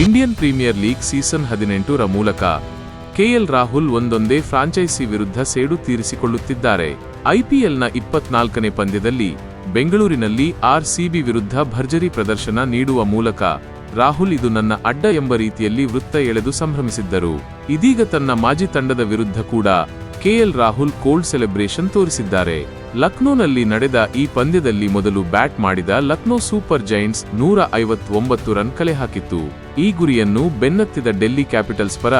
Indian premier league season ಹದಿನೆಂಟರ ಮೂಲಕ KL Rahul ಒಂದೊಂದೇ ಫ್ರಾಂಚೈಸಿ ವಿರುದ್ಧ ಸೇಡು ತೀರಿಸಿಕೊಳ್ಳುತ್ತಿದ್ದಾರೆ. ಐಪಿಎಲ್ನ ಇಪ್ಪತ್ನಾಲ್ಕನೇ ಪಂದ್ಯದಲ್ಲಿ ಬೆಂಗಳೂರಿನಲ್ಲಿ ಆರ್ಸಿಬಿ ವಿರುದ್ಧ ಭರ್ಜರಿ ಪ್ರದರ್ಶನ ನೀಡುವ ಮೂಲಕ ರಾಹುಲ್ ಇದು ನನ್ನ ಅಡ್ಡ ಎಂಬ ರೀತಿಯಲ್ಲಿ ವೃತ್ತ ಎಳೆದು ಸಂಭ್ರಮಿಸಿದ್ದರು. ಇದೀಗ ತನ್ನ ಮಾಜಿ ತಂಡದ ವಿರುದ್ಧ ಕೂಡ ಕೆಎಲ್ ರಾಹುಲ್ ಕೋಲ್ಡ್ ಸೆಲೆಬ್ರೇಷನ್ ತೋರಿಸಿದ್ದಾರೆ. ಲಕ್ನೋನಲ್ಲಿ ನಡೆದ ಈ ಪಂದ್ಯದಲ್ಲಿ ಮೊದಲು ಬ್ಯಾಟ್ ಮಾಡಿದ ಲಕ್ನೋ ಸೂಪರ್ ಜೈಂಟ್ಸ್ ನೂರ ಐವತ್ತೊಂಬತ್ತು ರನ್ ಕಲೆ ಹಾಕಿತ್ತು. ಈ ಗುರಿಯನ್ನು ಬೆನ್ನತ್ತಿದ ಡೆಲ್ಲಿ ಕ್ಯಾಪಿಟಲ್ಸ್ ಪರ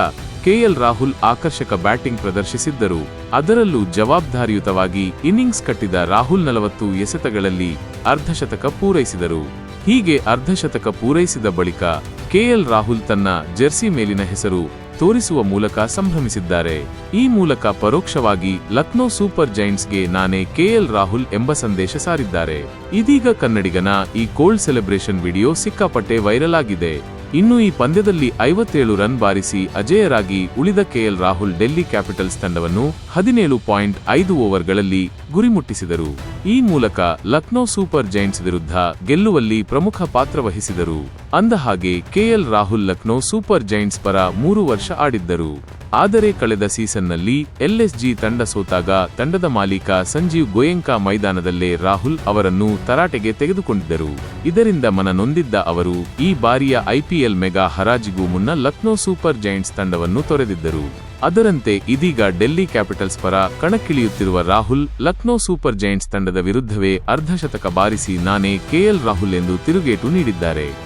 ಕೆಎಲ್ ರಾಹುಲ್ ಆಕರ್ಷಕ ಬ್ಯಾಟಿಂಗ್ ಪ್ರದರ್ಶಿಸಿದ್ದರು. ಅದರಲ್ಲೂ ಜವಾಬ್ದಾರಿಯುತವಾಗಿ ಇನ್ನಿಂಗ್ಸ್ ಕಟ್ಟಿದ ರಾಹುಲ್ ನಲವತ್ತು ಎಸೆತಗಳಲ್ಲಿ ಅರ್ಧಶತಕ ಪೂರೈಸಿದರು. ಹೀಗೆ ಅರ್ಧಶತಕ ಪೂರೈಸಿದ ಬಳಿಕ ಕೆಎಲ್ ರಾಹುಲ್ ತನ್ನ ಜೆರ್ಸಿ ಮೇಲಿನ ಹೆಸರು ತೋರಿಸುವ ಮೂಲಕ ಸಂಭ್ರಮಿಸಿದ್ದಾರೆ. ಈ ಮೂಲಕ ಪರೋಕ್ಷವಾಗಿ ಲಕ್ನೋ ಸೂಪರ್ ಜೈಂಟ್ಸ್ಗೆ ನಾನೇ ಕೆಎಲ್ ರಾಹುಲ್ ಎಂಬ ಸಂದೇಶ ಸಾರಿದ್ದಾರೆ. ಇದೀಗ ಕನ್ನಡಿಗನ ಈ ಕೋಲ್ಡ್ ಸೆಲೆಬ್ರೇಷನ್ ವಿಡಿಯೋ ಸಿಕ್ಕಾಪಟ್ಟೆ ವೈರಲ್ ಆಗಿದೆ. ಇನ್ನು ಈ ಪಂದ್ಯದಲ್ಲಿ ಐವತ್ತೇಳು ರನ್ ಬಾರಿಸಿ ಅಜೇಯರಾಗಿ ಉಳಿದ ಕೆಎಲ್ ರಾಹುಲ್ ಡೆಲ್ಲಿ ಕ್ಯಾಪಿಟಲ್ಸ್ ತಂಡವನ್ನು ಹದಿನೇಳು ಪಾಯಿಂಟ್ ಐದು ಓವರ್ಗಳಲ್ಲಿ ಗುರಿಮುಟ್ಟಿಸಿದರು. ಈ ಮೂಲಕ ಲಕ್ನೋ ಸೂಪರ್ ಜೈಂಟ್ಸ್ ವಿರುದ್ಧ ಗೆಲ್ಲುವಲ್ಲಿ ಪ್ರಮುಖ ಪಾತ್ರ ವಹಿಸಿದರು. ಅಂದಹಾಗೆ, KL Rahul Lucknow Super Giants ಪರ ಮೂರು ವರ್ಷ ಆಡಿದ್ದರು. ಆದರೆ ಕಳೆದ ಸೀಸನ್ನಲ್ಲಿ ಎಲ್ಎಸ್ಜಿ ತಂಡ ಸೋತಾಗ ತಂಡದ ಮಾಲೀಕ ಸಂಜೀವ್ ಗೋಯಂಕಾ ಮೈದಾನದಲ್ಲೇ ರಾಹುಲ್ ಅವರನ್ನು ತರಾಟೆಗೆ ತೆಗೆದುಕೊಂಡಿದ್ದರು. ಇದರಿಂದ ಮನನೊಂದಿದ್ದ ಅವರು ಈ ಬಾರಿಯ ಐಪಿಎಲ್ ಮೆಗಾ ಹರಾಜಿಗೂ ಮುನ್ನ ಲಕ್ನೋ ಸೂಪರ್ ಜೈಂಟ್ಸ್ ತಂಡವನ್ನು ತೊರೆದಿದ್ದರು. ಅದರಂತೆ ಇದೀಗ ಡೆಲ್ಲಿ ಕ್ಯಾಪಿಟಲ್ಸ್ ಪರ ಕಣಕ್ಕಿಳಿಯುತ್ತಿರುವ ರಾಹುಲ್ ಲಕ್ನೋ ಸೂಪರ್ ಜೈಂಟ್ಸ್ ತಂಡದ ವಿರುದ್ಧವೇ ಅರ್ಧಶತಕ ಬಾರಿಸಿ ನಾನೇ ಕೆಎಲ್ ರಾಹುಲ್ ಎಂದು ತಿರುಗೇಟು ನೀಡಿದ್ದಾರೆ.